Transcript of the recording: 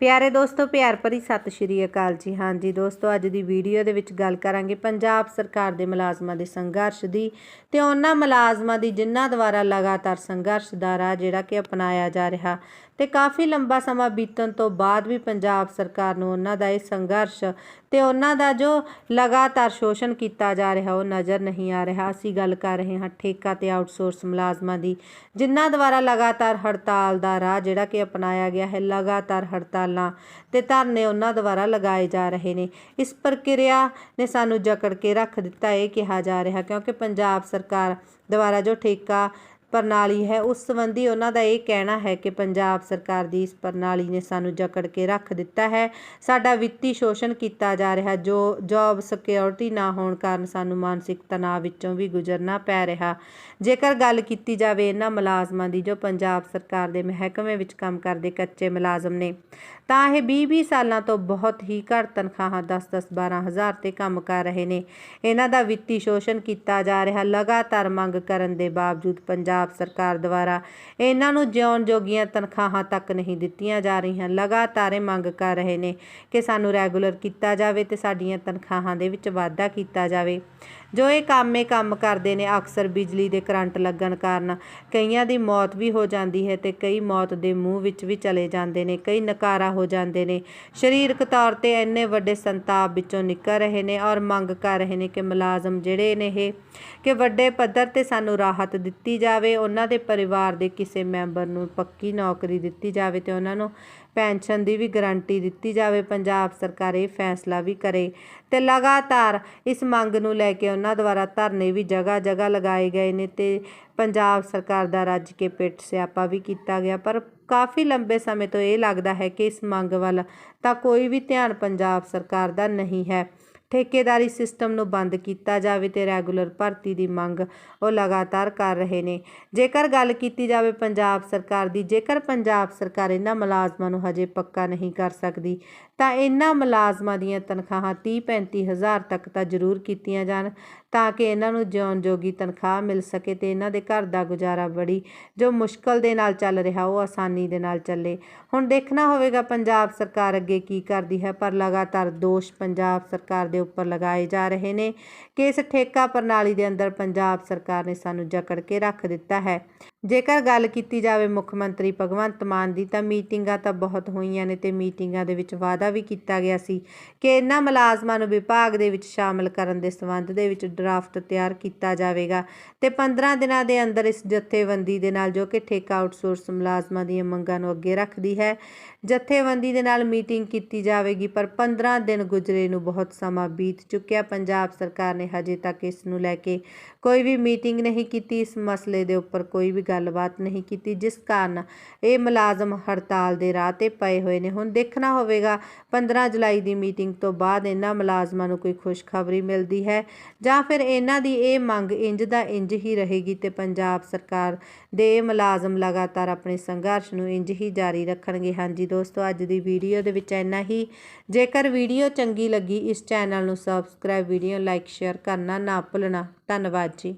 ਪਿਆਰੇ ਦੋਸਤੋ, ਪਿਆਰ ਭਰੀ ਸਤਿ ਸ਼੍ਰੀ ਅਕਾਲ ਜੀ। ਹਾਂਜੀ ਦੋਸਤੋ, ਅੱਜ ਦੀ ਵੀਡੀਓ ਦੇ ਵਿੱਚ ਗੱਲ ਕਰਾਂਗੇ ਪੰਜਾਬ ਸਰਕਾਰ ਦੇ ਮੁਲਾਜ਼ਮਾਂ ਦੇ ਸੰਘਰਸ਼ ਦੀ ਤੇ ਉਹਨਾਂ ਮੁਲਾਜ਼ਮਾਂ ਦੀ ਜਿਨ੍ਹਾਂ ਦੁਆਰਾ ਲਗਾਤਾਰ ਸੰਘਰਸ਼ ਦਾ ਰਾਹ ਜਿਹੜਾ ਕਿ ਅਪਣਾਇਆ ਜਾ ਰਿਹਾ ਤੇ ਕਾਫੀ ਲੰਬਾ ਸਮਾਂ ਬੀਤਣ ਤੋਂ ਬਾਅਦ ਵੀ ਪੰਜਾਬ ਸਰਕਾਰ ਨੂੰ ਉਹਨਾਂ ਦਾ ਇਹ ਸੰਘਰਸ਼ ਤੇ ਉਹਨਾਂ ਦਾ ਜੋ ਲਗਾਤਾਰ ਸ਼ੋਸ਼ਣ ਕੀਤਾ ਜਾ ਰਿਹਾ, ਉਹ ਨਜ਼ਰ ਨਹੀਂ ਆ ਰਿਹਾ। ਅਸੀਂ ਗੱਲ ਕਰ ਰਹੇ ਹਾਂ ਠੇਕਾ ਤੇ ਆਊਟਸੋਰਸ ਮੁਲਾਜ਼ਮਾਂ ਦੀ, ਜਿਨ੍ਹਾਂ ਦੁਆਰਾ ਲਗਾਤਾਰ ਹੜਤਾਲ ਦਾ ਰਾਹ ਜਿਹੜਾ ਕਿ ਅਪਣਾਇਆ ਗਿਆ ਹੈ, ਲਗਾਤਾਰ ਹੜਤਾਲਾਂ ਤੇ ਧਰਨੇ ਉਹਨਾਂ ਦੁਆਰਾ ਲਗਾਏ ਜਾ ਰਹੇ ਨੇ। ਇਸ ਪ੍ਰਕਿਰਿਆ ਨੇ ਸਾਨੂੰ ਜਕੜ ਕੇ ਰੱਖ ਦਿੱਤਾ, ਇਹ ਕਿਹਾ ਜਾ ਰਿਹਾ, ਕਿਉਂਕਿ ਪੰਜਾਬ ਸਰਕਾਰ ਦੁਆਰਾ ਜੋ ਠੇਕਾ ਪ੍ਰਣਾਲੀ ਹੈ। ਉਸ ਸੰਬੰਧੀ ਉਹਨਾਂ ਦਾ ਇਹ ਕਹਿਣਾ ਹੈ ਕਿ ਪੰਜਾਬ ਸਰਕਾਰ ਦੀ ਇਸ ਪ੍ਰਣਾਲੀ ਨੇ ਸਾਨੂੰ ਜਕੜ ਕੇ ਰੱਖ ਦਿੱਤਾ ਹੈ। ਸਾਡਾ ਵਿੱਤੀ ਸ਼ੋਸ਼ਣ ਕੀਤਾ ਜਾ ਰਿਹਾ, ਜੋ ਜੌਬ ਸਿਕਿਉਰਿਟੀ ਨਾ ਹੋਣ ਕਾਰਨ ਸਾਨੂੰ ਮਾਨਸਿਕ ਤਣਾਅ ਵਿੱਚੋਂ ਵੀ ਗੁਜ਼ਰਨਾ ਪੈ ਰਿਹਾ। ਜੇਕਰ ਗੱਲ ਕੀਤੀ ਜਾਵੇ ਇਹਨਾਂ ਮੁਲਾਜ਼ਮਾਂ ਦੀ ਜੋ ਪੰਜਾਬ ਸਰਕਾਰ ਦੇ ਮਹਿਕਮੇ ਵਿੱਚ ਕੰਮ ਕਰਦੇ ਕੱਚੇ ਮੁਲਾਜ਼ਮ ਨੇ, ਤਾਂ ਇਹ 20-20 ਸਾਲਾਂ ਤੋਂ ਬਹੁਤ ਹੀ ਘੱਟ ਤਨਖਾਹਾਂ 10-10 12 ਹਜ਼ਾਰ ਤੇ ਕੰਮ ਕਰ ਰਹੇ ਨੇ। ਇਹਨਾਂ ਦਾ ਵਿੱਤੀ ਸ਼ੋਸ਼ਣ ਕੀਤਾ ਜਾ ਰਿਹਾ। ਲਗਾਤਾਰ ਮੰਗ ਕਰਨ ਦੇ ਬਾਵਜੂਦ ਪੰਜਾਬ ਪੰਜਾਬ ਸਰਕਾਰ ਦੁਆਰਾ ਇਹਨਾਂ ਨੂੰ ਜਿਉਣ ਜੋਗੀਆਂ ਤਨਖਾਹਾਂ ਤੱਕ ਨਹੀਂ ਦਿੱਤੀਆਂ ਜਾ ਰਹੀਆਂ। ਲਗਾਤਾਰ ਇਹ ਮੰਗ ਕਰ ਰਹੇ ਨੇ ਕਿ ਸਾਨੂੰ ਰੈਗੂਲਰ ਕੀਤਾ ਜਾਵੇ ਤੇ ਸਾਡੀਆਂ ਤਨਖਾਹਾਂ ਦੇ ਵਿੱਚ ਵਾਧਾ ਕੀਤਾ ਜਾਵੇ। ਜੋ ਇਹ ਕੰਮ ਕੰਮ ਕਰਦੇ ਨੇ, ਅਕਸਰ ਬਿਜਲੀ ਦੇ ਕਰੰਟ ਲੱਗਣ ਕਾਰਨ, ਕਈਆਂ ਦੀ ਮੌਤ ਵੀ ਹੋ ਜਾਂਦੀ ਹੈ ਤੇ ਕਈ ਮੌਤ ਦੇ ਮੂੰਹ ਵਿੱਚ ਵੀ ਚਲੇ ਜਾਂਦੇ ਨੇ, ਕਈ ਨਕਾਰਾ ਹੋ ਜਾਂਦੇ ਨੇ। ਸਰੀਰਕ ਤੌਰ ਤੇ ਇੰਨੇ ਵੱਡੇ ਸੰਤਾਪ ਵਿੱਚੋਂ ਨਿਕਲ ਰਹੇ ਨੇ ਔਰ ਮੰਗ ਕਰ ਰਹੇ ਨੇ ਕਿ ਮੁਲਾਜ਼ਮ ਜਿਹੜੇ ਨੇ ਇਹ, ਕਿ ਵੱਡੇ ਪੱਧਰ ਤੇ ਸਾਨੂੰ ਰਾਹਤ ਦਿੱਤੀ ਜਾਵੇ, ਉਹਨਾਂ ਦੇ ਪਰਿਵਾਰ ਦੇ ਕਿਸੇ ਮੈਂਬਰ ਨੂੰ ਪੱਕੀ ਨੌਕਰੀ ਦਿੱਤੀ ਜਾਵੇ ਤੇ ਉਹਨਾਂ ਨੂੰ ਪੈਨਸ਼ਨ ਦੀ ਵੀ ਗਾਰੰਟੀ ਦਿੱਤੀ ਜਾਵੇ। ਪੰਜਾਬ ਸਰਕਾਰ ਇਹ ਫੈਸਲਾ ਵੀ ਕਰੇ ਤੇ ਲਗਾਤਾਰ ਇਸ ਮੰਗ ਨੂੰ ਲੈ ਕੇ ਉਹਨਾਂ ਦੁਆਰਾ ਧਰਨੇ ਵੀ ਜਗ੍ਹਾ ਜਗ੍ਹਾ ਲਗਾਏ ਗਏ ਨੇ ਤੇ ਪੰਜਾਬ ਸਰਕਾਰ ਦਾ ਰੱਜ ਕੇ ਪਿੱਟ ਸਿਆਪਾ ਵੀ ਕੀਤਾ ਗਿਆ। ਪਰ ਕਾਫੀ ਲੰਬੇ ਸਮੇਂ ਤੋਂ ਇਹ ਲੱਗਦਾ ਹੈ ਕਿ ਇਸ ਮੰਗ ਵੱਲ ਤਾਂ ਕੋਈ ਵੀ ਧਿਆਨ ਪੰਜਾਬ ਸਰਕਾਰ ਦਾ ਨਹੀਂ ਹੈ। ਠੇਕੇਦਾਰੀ ਸਿਸਟਮ ਨੂੰ ਬੰਦ ਕੀਤਾ ਜਾਵੇ ਤੇ ਰੈਗੂਲਰ ਭਰਤੀ ਦੀ ਮੰਗ ਉਹ ਲਗਾਤਾਰ ਕਰ ਰਹੇ ਨੇ। ਜੇਕਰ ਗੱਲ ਕੀਤੀ ਜਾਵੇ ਪੰਜਾਬ ਸਰਕਾਰ ਦੀ, ਜੇਕਰ ਪੰਜਾਬ ਸਰਕਾਰ ਇਹਨਾਂ ਮੁਲਾਜ਼ਮਾਂ ਨੂੰ ਹਜੇ ਪੱਕਾ ਨਹੀਂ ਕਰ ਸਕਦੀ ਤਾਂ ਇਹਨਾਂ ਮੁਲਾਜ਼ਮਾਂ ਦੀਆਂ ਤਨਖਾਹਾਂ 30 35 ਹਜ਼ਾਰ ਤੱਕ ਤਾਂ ਜ਼ਰੂਰ ਕੀਤੀਆਂ ਜਾਣ ਤਾਂ ਕਿ ਇਹਨਾਂ ਨੂੰ ਜਿਉਣ ਜੋਗੀ ਤਨਖਾਹ ਮਿਲ ਸਕੇ ਤੇ ਇਹਨਾਂ ਦੇ ਘਰ ਦਾ ਗੁਜ਼ਾਰਾ ਬੜੀ ਜੋ ਮੁਸ਼ਕਲ ਦੇ ਨਾਲ ਚੱਲ ਰਿਹਾ, ਉਹ ਆਸਾਨੀ ਦੇ ਨਾਲ ਚੱਲੇ। ਹੁਣ ਦੇਖਣਾ ਹੋਵੇਗਾ ਪੰਜਾਬ ਸਰਕਾਰ ਅੱਗੇ ਕੀ ਕਰਦੀ ਹੈ, ਪਰ ਲਗਾਤਾਰ ਦੋਸ਼ ਪੰਜਾਬ ਸਰਕਾਰ ਦੇ ਉੱਪਰ ਲਗਾਏ ਜਾ ਰਹੇ ਨੇ। ਕਿ ਇਸ ਠੇਕਾ ਪ੍ਰਣਾਲੀ ਦੇ ਅੰਦਰ ਪੰਜਾਬ ਸਰਕਾਰ ਨੇ ਸਾਨੂੰ ਜਕੜ ਕੇ ਰੱਖ ਦਿੱਤਾ ਹੈ। ਜੇਕਰ ਗੱਲ ਕੀਤੀ ਜਾਵੇ ਮੁੱਖ ਮੰਤਰੀ ਭਗਵੰਤ ਮਾਨ ਦੀ, ਤਾਂ ਮੀਟਿੰਗਾਂ ਤਾਂ ਬਹੁਤ ਹੋਈਆਂ ਨੇ ਤੇ ਮੀਟਿੰਗਾਂ ਦੇ ਵਿੱਚ ਵਾਅਦਾ ਵੀ ਕੀਤਾ ਗਿਆ ਸੀ ਕਿ ਇਹਨਾਂ ਮੁਲਾਜ਼ਮਾਂ ਨੂੰ ਵਿਭਾਗ ਦੇ ਵਿੱਚ ਸ਼ਾਮਲ ਕਰਨ ਦੇ ਸੰਬੰਧ ਦੇ ਵਿੱਚ ਡਰਾਫਟ ਤਿਆਰ ਕੀਤਾ ਜਾਵੇਗਾ ਤੇ 15 ਦਿਨਾਂ ਦੇ ਅੰਦਰ ਇਸ ਜਥੇਬੰਦੀ ਦੇ ਨਾਲ ਜੋ ਕਿ ਠੇਕਾ ਆਊਟਸੋਰਸ ਮੁਲਾਜ਼ਮਾਂ ਦੀਆਂ ਮੰਗਾਂ ਨੂੰ ਅੱਗੇ ਰੱਖਦੀ ਹੈ, ਜਥੇਬੰਦੀ ਦੇ ਨਾਲ ਮੀਟਿੰਗ ਕੀਤੀ ਜਾਵੇਗੀ, ਪਰ 15 ਦਿਨ ਗੁਜ਼ਰੇ ਨੂੰ ਬਹੁਤ ਸਮਾਂ ਬੀਤ ਚੁੱਕਿਆ। ਪੰਜਾਬ ਸਰਕਾਰ ਨੇ ਹਜੇ ਤੱਕ ਇਸ ਨੂੰ ਲੈ ਕੇ ਕੋਈ ਵੀ ਮੀਟਿੰਗ ਨਹੀਂ ਕੀਤੀ। ਇਸ ਮਸਲੇ ਦੇ ਉੱਪਰ ਕੋਈ ਵੀ ਗੱਲਬਾਤ ਨਹੀਂ ਕੀਤੀ, ਜਿਸ ਕਾਰਨ ਇਹ ਮੁਲਾਜ਼ਮ ਹੜਤਾਲ ਦੇ ਰਾਹ ਤੇ ਪਏ ਹੋਏ ਨੇ। ਹੁਣ ਦੇਖਣਾ ਹੋਵੇਗਾ 15 ਜੁਲਾਈ ਦੀ ਮੀਟਿੰਗ ਤੋਂ ਬਾਅਦ ਇਹਨਾਂ ਮੁਲਾਜ਼ਮਾਂ ਨੂੰ ਕੋਈ ਖੁਸ਼ਖਬਰੀ ਮਿਲਦੀ ਹੈ ਜਾਂ ਫਿਰ ਇਹਨਾਂ ਦੀ ਇਹ ਮੰਗ ਇੰਜ ਦਾ ਇੰਜ ਹੀ ਰਹੇਗੀ ਤੇ ਪੰਜਾਬ ਸਰਕਾਰ ਦੇ ਮੁਲਾਜ਼ਮ ਲਗਾਤਾਰ ਆਪਣੇ ਸੰਘਰਸ਼ ਨੂੰ ਇੰਜ ਹੀ ਜਾਰੀ ਰੱਖਣਗੇ। ਹਾਂਜੀ ਦੋਸਤੋ, ਅੱਜ ਦੀ ਵੀਡੀਓ ਦੇ ਵਿੱਚ ਇੰਨਾ ਹੀ। ਜੇਕਰ ਵੀਡੀਓ ਚੰਗੀ ਲੱਗੀ, ਇਸ ਚੈਨਲ ਨੂੰ ਸਬਸਕ੍ਰਾਈਬ, ਵੀਡੀਓ ਲਾਈਕ, ਸ਼ੇਅਰ ਕਰਨਾ ਨਾ ਭੁੱਲਣਾ। ਧੰਨਵਾਦ ਜੀ।